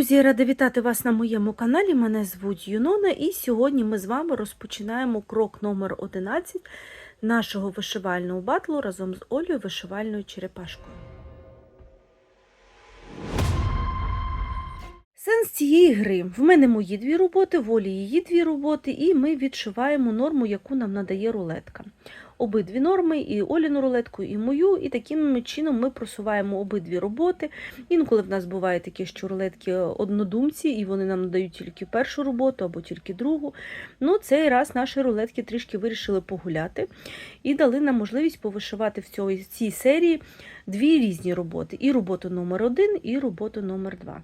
Друзі, рада вітати вас на моєму каналі. Мене звуть Юнона, і сьогодні ми з вами розпочинаємо крок номер 11 нашого вишивального батлу разом з Олею вишивальною черепашкою. Сенс цієї гри. В мене мої дві роботи, в Олі її дві роботи, і ми відшиваємо норму, яку нам надає рулетка. Обидві норми, і Оліну рулетку, і мою, і таким чином ми просуваємо обидві роботи. Інколи в нас буває таке, що рулетки однодумці, і вони нам надають тільки першу роботу або тільки другу. Ну, цей раз наші рулетки трішки вирішили погуляти і дали нам можливість повишивати в цій, серії дві різні роботи: і роботу номер один, і роботу номер два.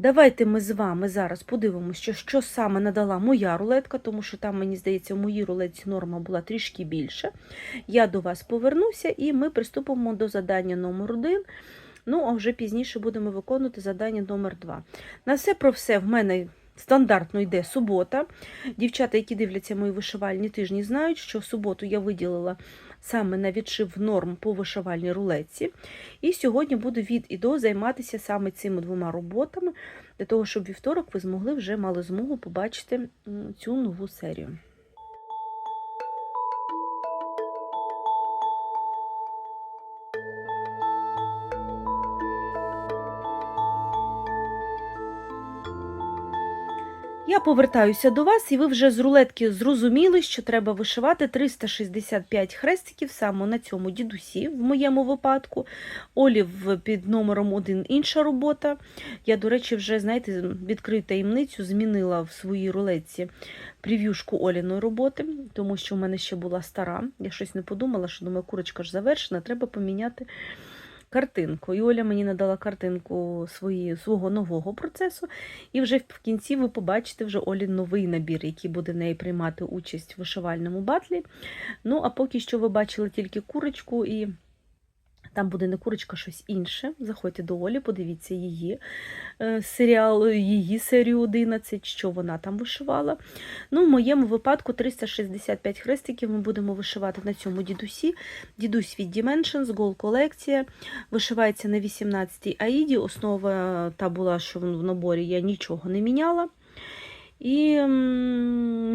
Давайте ми з вами зараз подивимося, що, саме надала моя рулетка, тому що там, мені здається, в моїй рулетці норма була трішки більше. Я до вас повернуся і ми приступимо до задання номер 1 Ну, а вже пізніше будемо виконувати задання номер 2 На все про все в мене стандартно йде субота. Дівчата, які дивляться мої вишивальні тижні, знають, що в суботу я виділила саме на відшив норм по вишивальній рулетці. І сьогодні буду від і до займатися саме цими двома роботами, для того, щоб вівторок ви змогли вже мали змогу побачити цю нову серію. Я повертаюся до вас, і ви вже з рулетки зрозуміли, що треба вишивати 365 хрестиків саме на цьому дідусі, в моєму випадку. Олів під номером 1 інша робота. Я, до речі, вже, знаєте, відкрию таємницю, змінила в своїй рулетці прев'юшку Оліної роботи, тому що в мене ще була стара. Я щось не подумала, що думаю, курочка ж завершена, треба поміняти картинку. І Оля мені надала картинку свої, свого нового процесу. І вже в кінці ви побачите вже Олі новий набір, який буде в неї приймати участь в вишивальному батлі. Ну, а поки що ви бачили тільки курочку і. Там буде не курочка, щось інше. Заходьте до Олі, подивіться її е, серіал, її серію 11, що вона там вишивала. Ну, в моєму випадку 365 хрестиків ми будемо вишивати на цьому дідусі. Дідусь від Dimensions, Gold колекція. Вишивається на 18-й аїді. Основа та була, що в наборі я нічого не міняла. І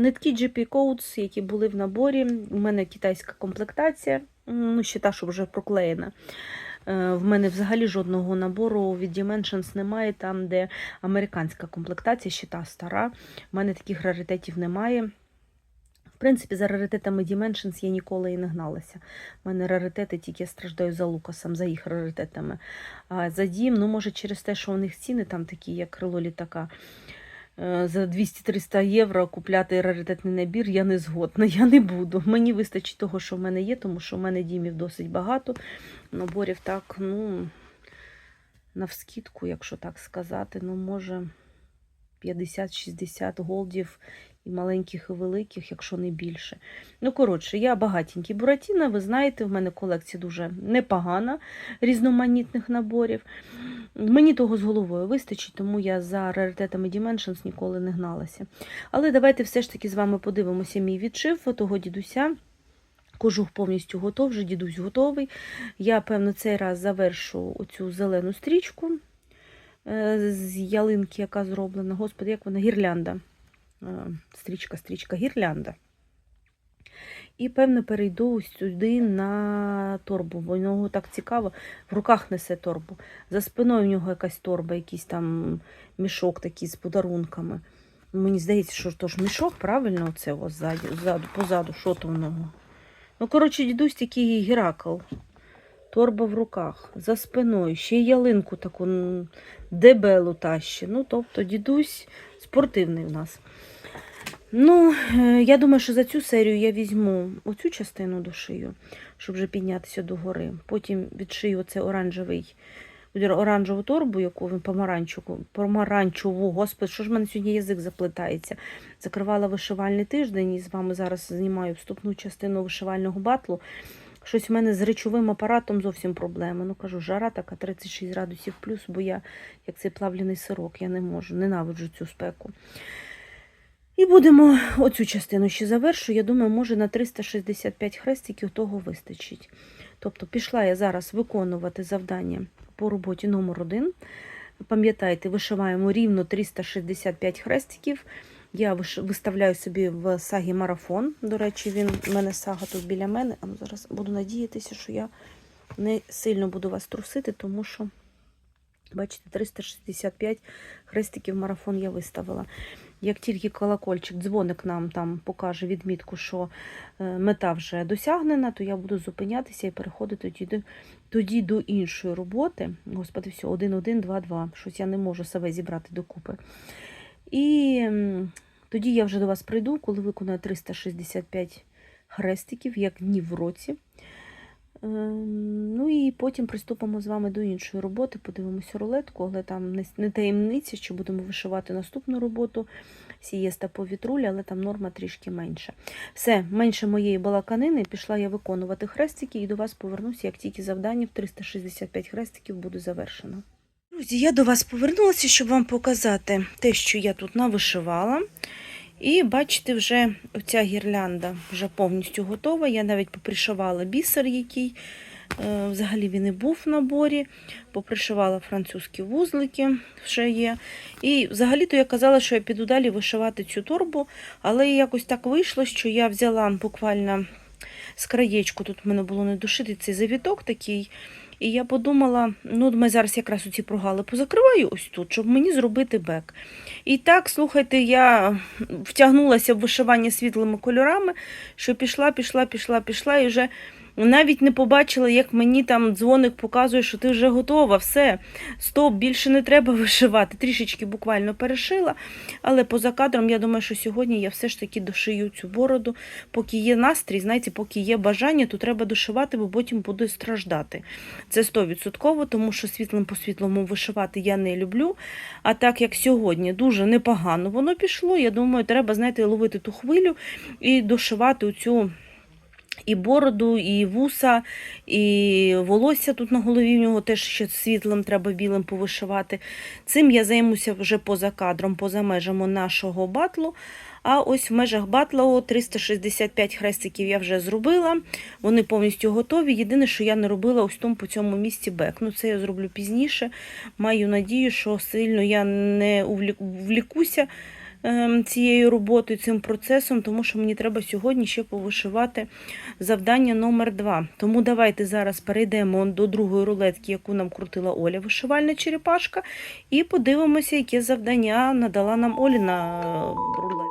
нитки GP Codes, які були в наборі. У мене китайська комплектація, ну, ще та, що вже проклеєна. Е, В мене взагалі жодного набору від Dimensions немає, там, де американська комплектація, ще та стара. У мене таких раритетів немає. В принципі, за раритетами Dimensions я ніколи і не гналася. У мене раритети тільки я страждаю за Лукасом, за їх раритетами. А за Дім, ну, може, через те, що у них ціни там такі, як крило літака. Е, За 200-300 євро купляти раритетний набір я не згодна, я не буду. Мені вистачить того, що в мене є, тому що в мене дімів досить багато. Наборів так, ну, навскідку, якщо так сказати, ну, може 50-60 голдів і маленьких, і великих, якщо не більше. Ну, коротше, я багатенький Буратіна, ви знаєте, в мене колекція дуже непогана різноманітних наборів. Мені того з головою вистачить, тому я за раритетами Dimensions ніколи не гналася. Але давайте все ж таки з вами подивимося мій відшив того дідуся. Кожух повністю готов, вже дідусь готовий. Я, певно, цей раз завершу оцю зелену стрічку е, з ялинки, яка зроблена. Господи, як вона? Гірлянда. Е, Стрічка, стрічка, гірлянда. І, певно, перейду сюди на торбу, бо в нього так цікаво. В руках несе торбу. За спиною в нього якась торба, якийсь там мішок такий з подарунками. Мені здається, що то ж мішок, правильно, оце ззаду, ззаду, позаду, що то в нього. Ну, коротше, дідусь такий Геракл. Торба в руках, за спиною, ще й ялинку таку дебелу тащить. Ну, тобто, дідусь спортивний в нас. Ну, е, я думаю, що за цю серію я візьму оцю частину дошию, щоб вже піднятися до гори. Потім відшию оце оранжевий, оранжеву торбу, яку він помаранчеву, помаранчеву, господи, що ж в мене сьогодні язик заплетається. Закривала вишивальний тиждень і з вами зараз знімаю вступну частину вишивального батлу. Щось в мене з речовим апаратом зовсім проблеми. Ну, кажу, жара така 36 градусів плюс, бо я, як цей плавлений сирок, я не можу, ненавиджу цю спеку. І будемо оцю частину ще завершу. Я думаю, може на 365 хрестиків того вистачить. Тобто пішла я зараз виконувати завдання по роботі номер 1 Пам'ятайте, вишиваємо рівно 365 хрестиків. Я виставляю собі в сагі марафон. До речі, він в мене сага тут біля мене. А ну, зараз буду надіятися, що я не сильно буду вас трусити, тому що, бачите, 365 хрестиків марафон я виставила. Як тільки колокольчик, дзвоник нам там покаже відмітку, що е, мета вже досягнена, то я буду зупинятися і переходити тоді тоді до іншої роботи. Господи, все, 1, 1, 2, 2. Щось я не можу себе зібрати докупи. І тоді я вже до вас прийду, коли виконаю 365 хрестиків, як днів в році. Ем, Ну і потім приступимо з вами до іншої роботи, подивимося рулетку, але там не, таємниця, що будемо вишивати наступну роботу. Сієста по вітрулі, але там норма трішки менша. Все, менше моєї балаканини, пішла я виконувати хрестики і до вас повернуся, як тільки завдання в 365 хрестиків буде завершено. Друзі, я до вас повернулася, щоб вам показати те, що я тут навишивала. І бачите, вже оця гірлянда вже повністю готова. Я навіть попришивала бісер, який е, взагалі він і був в наборі. Попришивала французькі вузлики, вже є. І взагалі-то я казала, що я піду далі вишивати цю торбу, але якось так вийшло, що я взяла буквально з краєчку, тут в мене було не душити цей завіток такий. І я подумала, ну ми зараз якраз оці прогали позакриваю ось тут, щоб мені зробити бек. І так, слухайте, я втягнулася в вишивання світлими кольорами, що пішла, пішла, пішла, пішла, і вже навіть не побачила, як мені там дзвоник показує, що ти вже готова, все, стоп, більше не треба вишивати. Трішечки буквально перешила, але поза кадром, я думаю, що сьогодні я все ж таки дошию цю бороду. Поки є настрій, знаєте, поки є бажання, то треба дошивати, бо потім буду страждати. Це 100%, тому що світлим по світлому вишивати я не люблю. А так як сьогодні дуже непогано воно пішло, я думаю, треба, знаєте, ловити ту хвилю і дошивати оцю і бороду, і вуса, і волосся тут на голові в нього теж ще світлим треба білим повишивати. Цим я займуся вже поза кадром, поза межами нашого батлу. А ось в межах батлу 365 хрестиків я вже зробила. Вони повністю готові. Єдине, що я не робила ось тому по цьому місці бек. Ну, це я зроблю пізніше. Маю надію, що сильно я не увлі- увлікуся цією роботою, цим процесом, тому що мені треба сьогодні ще повишивати завдання номер 2 Тому давайте зараз перейдемо до другої рулетки, яку нам крутила Оля, вишивальна черепашка, і подивимося, яке завдання надала нам Оля на рулетка.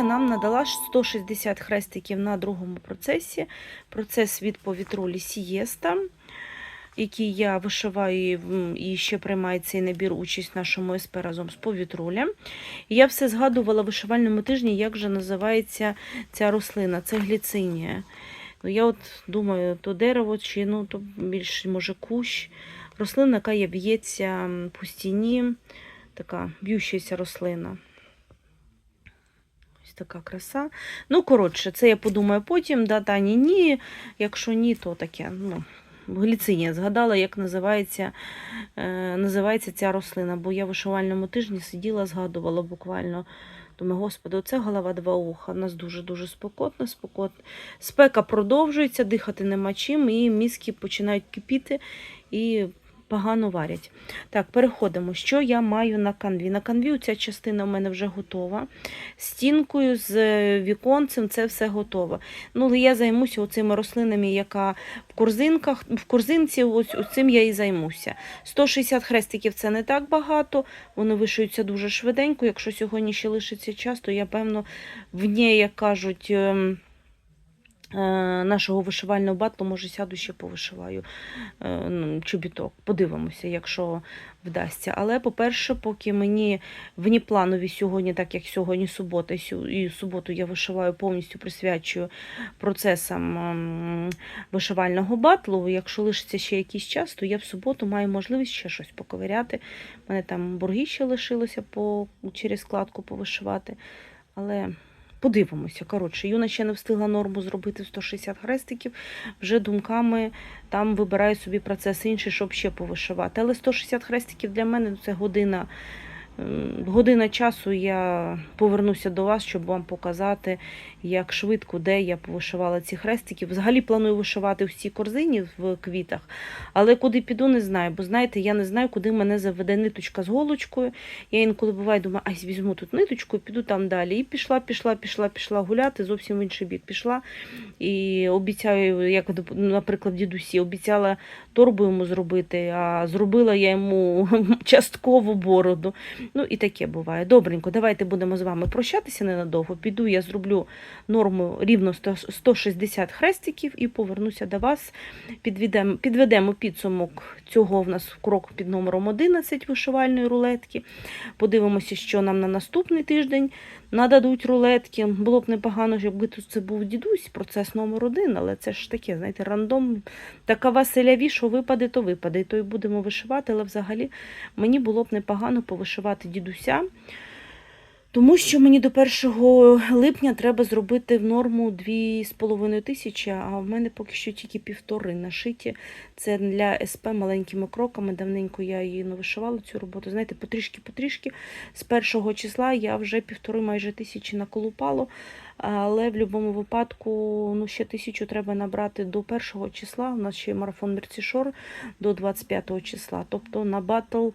Оліна нам надала 160 хрестиків на другому процесі. Процес від повітролі Сієста, який я вишиваю і ще приймає цей набір участь в нашому СП разом з повітролем. Я все згадувала в вишивальному тижні, як же називається ця рослина. Це гліцинія. Ну, Я от думаю, то дерево чи ну, то більш може кущ. Рослина, яка є б'ється по стіні, така б'ющася рослина. Така краса. Ну, коротше, це я подумаю потім, да, та ні, ні. Якщо ні, то таке. Ну, гліцинія згадала, як називається, е, називається ця рослина, бо я в вишивальному тижні сиділа, згадувала буквально. Думаю, господи, оце голова два уха. У нас дуже-дуже спекотно, спекотно. Спека продовжується, дихати нема чим, і мізки починають кипіти і погано варять. Так, переходимо. Що я маю на канві? На канві ця частина у мене вже готова. Стінкою з е, віконцем це все готово. Ну, я займуся оцими рослинами, яка в корзинках, в корзинці, ось цим я і займуся. 160 хрестиків це не так багато, вони вишуються дуже швиденько. Якщо сьогодні ще лишиться час, то я, певно, в ній, як кажуть, ем, нашого вишивального батлу, може, сяду ще повишиваю е, ну, чобіток. Подивимося, якщо вдасться. Але, по-перше, поки мені внепланові сьогодні, так як сьогодні субота, і суботу я вишиваю повністю присвячую процесам ем, вишивального батлу. Якщо лишиться ще якийсь час, то я в суботу маю можливість ще щось поковиряти. У мене там борги ще лишилося по, через складку повишивати. Але подивимося. Коротше, Юна ще не встигла норму зробити в 160 хрестиків. Вже думками там вибираю собі процес інший, щоб ще повишивати. Але 160 хрестиків для мене це година Година часу я повернуся до вас, щоб вам показати, як швидко, де я повишивала ці хрестики. Взагалі планую вишивати в цій корзині в квітах, але куди піду, не знаю. Бо знаєте, я не знаю, куди мене заведе ниточка з голочкою. Я інколи буваю, думаю, ай, візьму тут ниточку піду там далі. І пішла, пішла, пішла, пішла гуляти, зовсім в інший бік пішла. І обіцяю, як, наприклад, дідусі, обіцяла торбу йому зробити, а зробила я йому часткову бороду. Ну і таке буває. Добренько, давайте будемо з вами прощатися ненадовго. Піду, я зроблю норму рівно 100 160 хрестиків і повернуся до вас. Підведемо, підведемо підсумок цього в нас крок під номером 11 вишивальної рулетки. Подивимося, що нам на наступний тиждень нададуть рулетки. Було б непогано, якби тут це був дідусь, процес номер один, але це ж таке, знаєте, рандом. Така веселяві, що випаде, то випаде. І то й будемо вишивати, але взагалі мені було б непогано повишивати дідуся. Тому що мені до 1 липня треба зробити в норму 2,5 тисячі, а в мене поки що тільки півтори нашиті. Це для СП маленькими кроками. Давненько я її не вишивала цю роботу. Знаєте, потрішки-потрішки. З першого числа я вже півтори майже тисячі наколупало. Але в будь-якому випадку ну, ще тисячу треба набрати до першого числа. У нас ще є марафон Мерцішор до 25 числа. Тобто на батл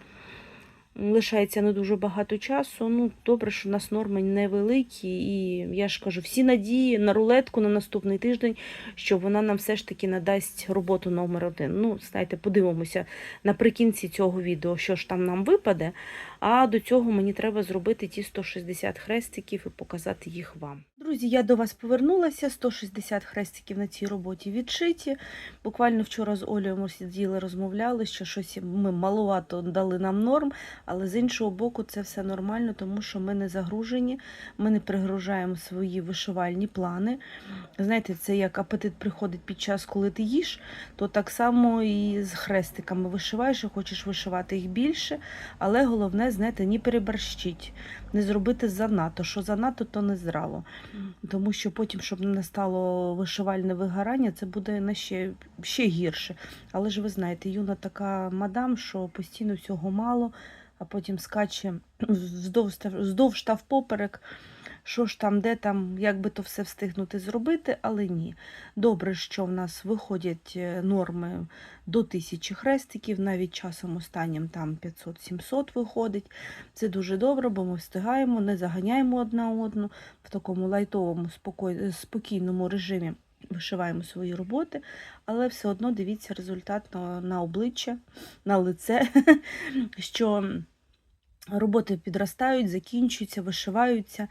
лишається не дуже багато часу. Ну, добре, що в нас норми невеликі, і я ж кажу, всі надії на рулетку на наступний тиждень, що вона нам все ж таки надасть роботу номер один. Ну, знаєте, подивимося наприкінці цього відео, що ж там нам випаде. А до цього мені треба зробити ті 160 хрестиків і показати їх вам. Друзі, я до вас повернулася. 160 хрестиків на цій роботі відшиті. Буквально вчора з Олею ми сиділи, розмовляли, що щось ми малувато дали нам норм, але з іншого боку, це все нормально, тому що ми не загружені, ми не пригружаємо свої вишивальні плани. Знаєте, це як апетит приходить під час, коли ти їш, то так само і з хрестиками вишиваєш і хочеш вишивати їх більше, але головне, знаєте, не переборщить, не зробити занадто. Що занадто, то не зрало. Тому що потім, щоб не стало вишивальне вигорання, це буде на ще, ще гірше. Але ж ви знаєте, юна така мадам, що постійно всього мало, а потім скаче вздовж, та- вздовж та впоперек. Що ж там, де там, як би то все встигнути зробити, але ні. Добре, що в нас виходять е, норми до тисячі хрестиків, навіть часом останнім там 500-700 виходить. Це дуже добре, бо ми встигаємо, не заганяємо одна одну в такому лайтовому, спокій, спокійному режимі. Вишиваємо свої роботи, але все одно дивіться результат на, на обличчя, на лице, що роботи підростають, закінчуються, вишиваються.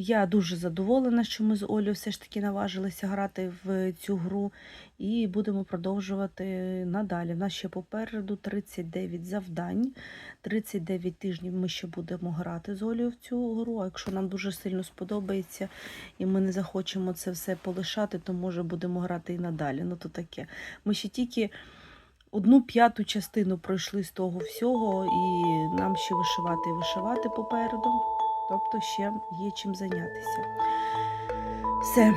Я дуже задоволена, що ми з Олею все ж таки наважилися грати в цю гру і будемо продовжувати надалі. У нас ще попереду 39 завдань, 39 тижнів ми ще будемо грати з Олею в цю гру. А якщо нам дуже сильно сподобається і ми не захочемо це все полишати, то може будемо грати і надалі. Ну то таке. Ми ще тільки одну п'яту частину пройшли з того всього, і нам ще вишивати і вишивати попереду. Тобто ще є чим зайнятися. Все,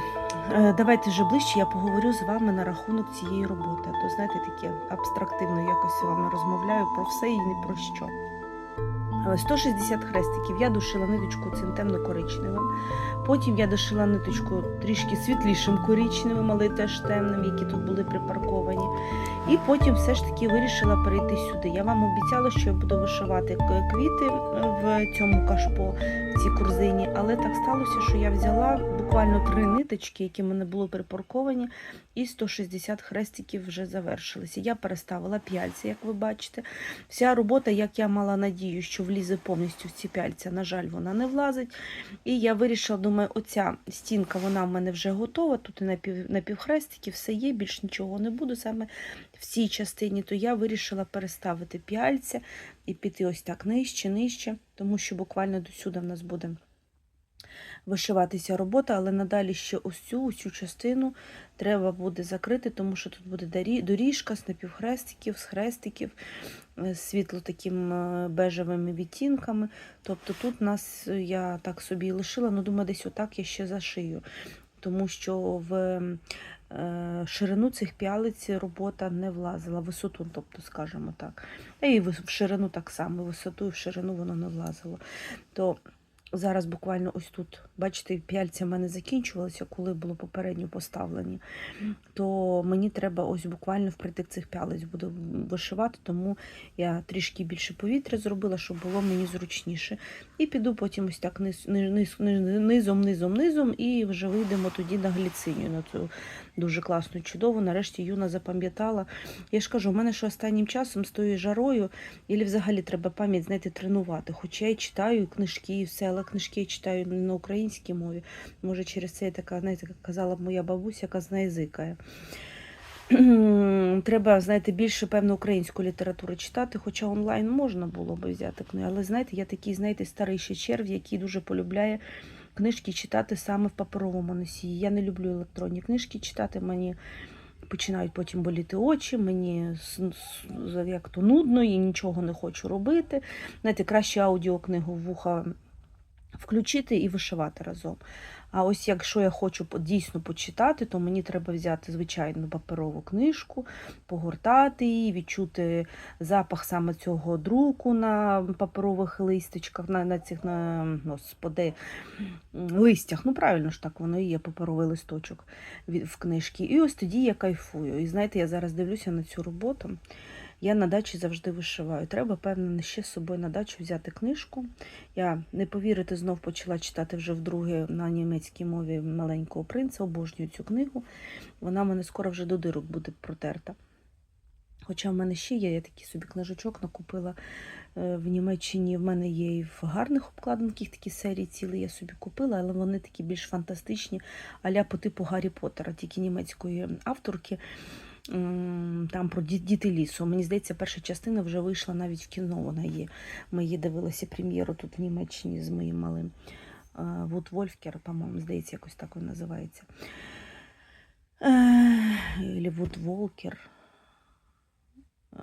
е, давайте вже ближче я поговорю з вами на рахунок цієї роботи. То, знаєте, таке абстрактивно якось з вами розмовляю про все і не про що. Е, 160 хрестиків. Я дошила ниточку цим темно-коричневим. Потім я дошила ниточку трішки світлішим коричневим, але теж темним, які тут були припарковані. І потім все ж таки вирішила перейти сюди. Я вам обіцяла, що я буду вишивати квіти в цьому кашпо, в цій корзині, але так сталося, що я взяла буквально три ниточки, які в мене були припарковані, і 160 хрестиків вже завершилися. Я переставила п'яльці, як ви бачите. Вся робота, як я мала надію, що влізе повністю в ці п'яльця, на жаль, вона не влазить. І я вирішила, думаю, оця стінка вона в мене вже готова. Тут і напів, напівхрестики, все є, більш нічого не буду саме в цій частині, то я вирішила переставити п'яльця і піти ось так нижче, нижче, тому що буквально до сюди в нас буде вишиватися робота, але надалі ще ось цю, ось цю частину треба буде закрити, тому що тут буде доріжка з напівхрестиків, з хрестиків, е, світло таким е, бежевими відтінками. Тобто тут нас е, я так собі лишила, ну думаю, десь отак я ще зашию. тому що в ширину цих п'ялиць робота не влазила, висоту, тобто, скажімо так. І в ширину так само, висоту і в ширину воно не влазило. То зараз буквально ось тут, бачите, п'яльця в мене закінчувалися, коли було попередньо поставлені. То мені треба ось буквально впритик цих п'ялиць буду вишивати, тому я трішки більше повітря зробила, щоб було мені зручніше. І піду потім ось так низ, низ, низ, низом, низом, низом, і вже вийдемо тоді на гліцинію, на цю дуже класну, чудову. Нарешті Юна запам'ятала. Я ж кажу, у мене що останнім часом з тою жарою, і взагалі треба пам'ять знаєте, тренувати. Хоча я читаю книжки і все, але книжки я читаю на українській мові. Може, через це я така, знаєте, як казала б моя бабуся, яка знає язика. Треба, знаєте, більше певно українську літературу читати, хоча онлайн можна було би взяти книги. Але знаєте, я такий, знаєте, старий ще черв, який дуже полюбляє книжки читати саме в паперовому носії. Я не люблю електронні книжки читати. Мені починають потім боліти очі, мені як то нудно і нічого не хочу робити. Знаєте, краще аудіокнигу в вуха включити і вишивати разом. А ось якщо я хочу дійсно почитати, то мені треба взяти звичайну паперову книжку, погортати її, відчути запах саме цього друку на паперових листочках, на, на цих на господи, листях. Ну, правильно ж так, воно і є паперовий листочок в книжці. І ось тоді я кайфую. І знаєте, я зараз дивлюся на цю роботу. Я на дачі завжди вишиваю. Треба, певно, ще з собою на дачу взяти книжку. Я не повірите, знов почала читати вже вдруге на німецькій мові маленького принца. Обожнюю цю книгу. Вона в мене скоро вже до дирок буде протерта. Хоча в мене ще є, я такий собі книжечок накупила е, в Німеччині. В мене є і в гарних обкладинках такі серії цілі я собі купила, але вони такі більш фантастичні, аля по типу Гаррі Поттера, тільки німецької авторки. Там про діти лісу. Мені здається, перша частина вже вийшла навіть в кіно. Вона є. Ми її дивилися прем'єру тут в Німеччині з моїм малим. Вуд Вольфкер, по-моєму, здається, якось так він називається. Е, Вуд Волкер. Е,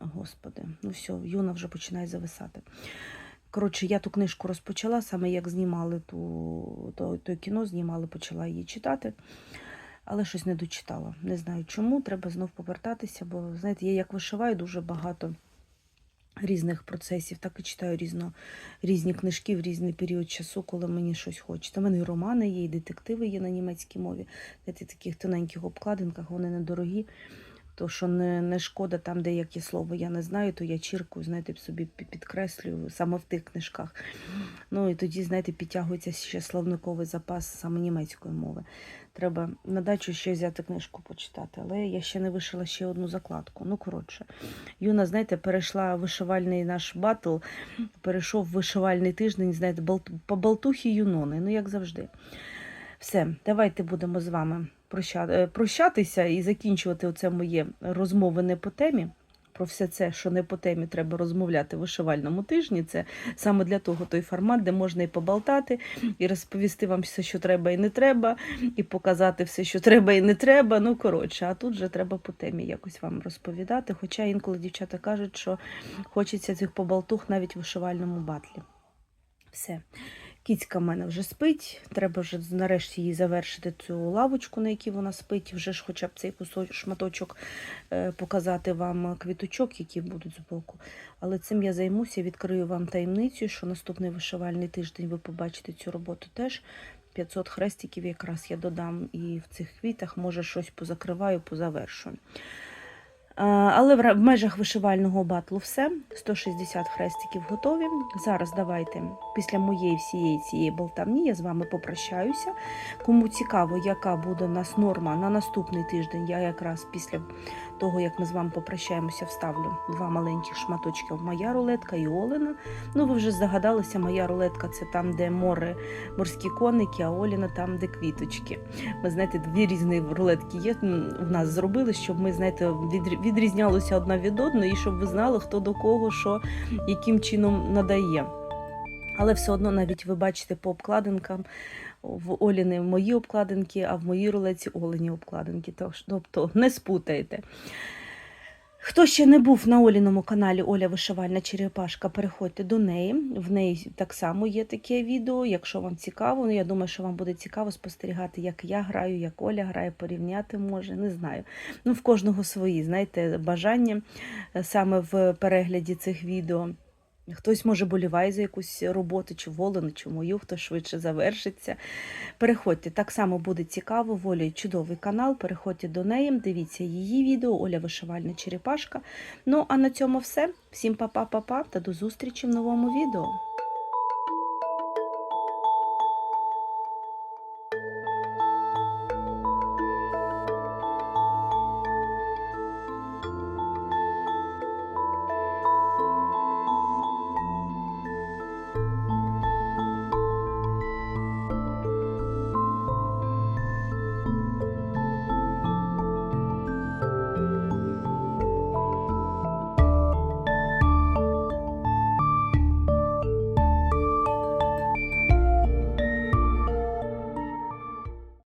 Господи, ну все, Юна вже починає зависати. Коротше, я ту книжку розпочала, саме як знімали ту, то, то кіно, знімали, почала її читати, але щось не дочитала. Не знаю чому, треба знов повертатися, бо, знаєте, я як вишиваю дуже багато різних процесів, так і читаю різно, різні книжки в різний період часу, коли мені щось хочеться. У мене і романи є, і детективи є на німецькій мові. Знаєте, таких тоненьких обкладинках, вони недорогі. То, що не, не шкода там, де яке слово я не знаю, то я чіркою, знаєте, собі підкреслюю саме в тих книжках. Ну і тоді, знаєте, підтягується ще словниковий запас саме німецької мови. Треба на дачу ще взяти книжку почитати, але я ще не вишила ще одну закладку. Ну, коротше, Юна, знаєте, перейшла вишивальний наш батл, перейшов вишивальний тиждень, знаєте, бал- по болтухі Юнони, ну як завжди. Все, давайте будемо з вами прощатися і закінчувати оце моє розмови не по темі. Про все це, що не по темі, треба розмовляти в вишивальному тижні. Це саме для того той формат, де можна і побалтати, і розповісти вам все, що треба і не треба, і показати все, що треба і не треба. Ну, коротше, а тут вже треба по темі якось вам розповідати. Хоча інколи дівчата кажуть, що хочеться цих побалтух навіть в вишивальному батлі. Все. Кіцька в мене вже спить. Треба вже нарешті їй завершити цю лавочку, на якій вона спить. Вже ж хоча б цей кусок шматочок е, показати вам квіточок, які будуть збоку. Але цим я займуся, відкрию вам таємницю, що наступний вишивальний тиждень ви побачите цю роботу теж. 500 хрестиків якраз я додам і в цих квітах, може, щось позакриваю, позавершую. Але в межах вишивального батлу все. 160 хрестиків готові. Зараз давайте після моєї всієї цієї болтавні я з вами попрощаюся. Кому цікаво, яка буде у нас норма на наступний тиждень, я якраз після того, як ми з вами попрощаємося, вставлю два маленьких шматочки моя рулетка і Олена. Ну, ви вже здогадалися, моя рулетка це там, де море, морські коники, а Оліна там, де квіточки. Ми знаєте, дві різні рулетки є. В нас зробили, щоб ми знаєте, відрі- відрізнялися одна від одної, і щоб ви знали, хто до кого, що яким чином надає. Але все одно, навіть ви бачите по обкладинкам, в Оліни мої обкладинки, а в моїй рулеці Олені обкладинки. Тобто не спутайте. Хто ще не був на Оліному каналі Оля Вишивальна Черепашка, переходьте до неї. В неї так само є таке відео. Якщо вам цікаво, ну я думаю, що вам буде цікаво спостерігати, як я граю, як Оля грає, порівняти може, не знаю. Ну, в кожного свої, знаєте, бажання е, саме в перегляді цих відео. Хтось може боліває за якусь роботу, чи волену, чи мою, хто швидше завершиться. Переходьте, так само буде цікаво. Волі чудовий канал. Переходьте до неї, дивіться її відео, Оля Вишивальна Черепашка. Ну а на цьому все. Всім па-па-па-па та до зустрічі в новому відео.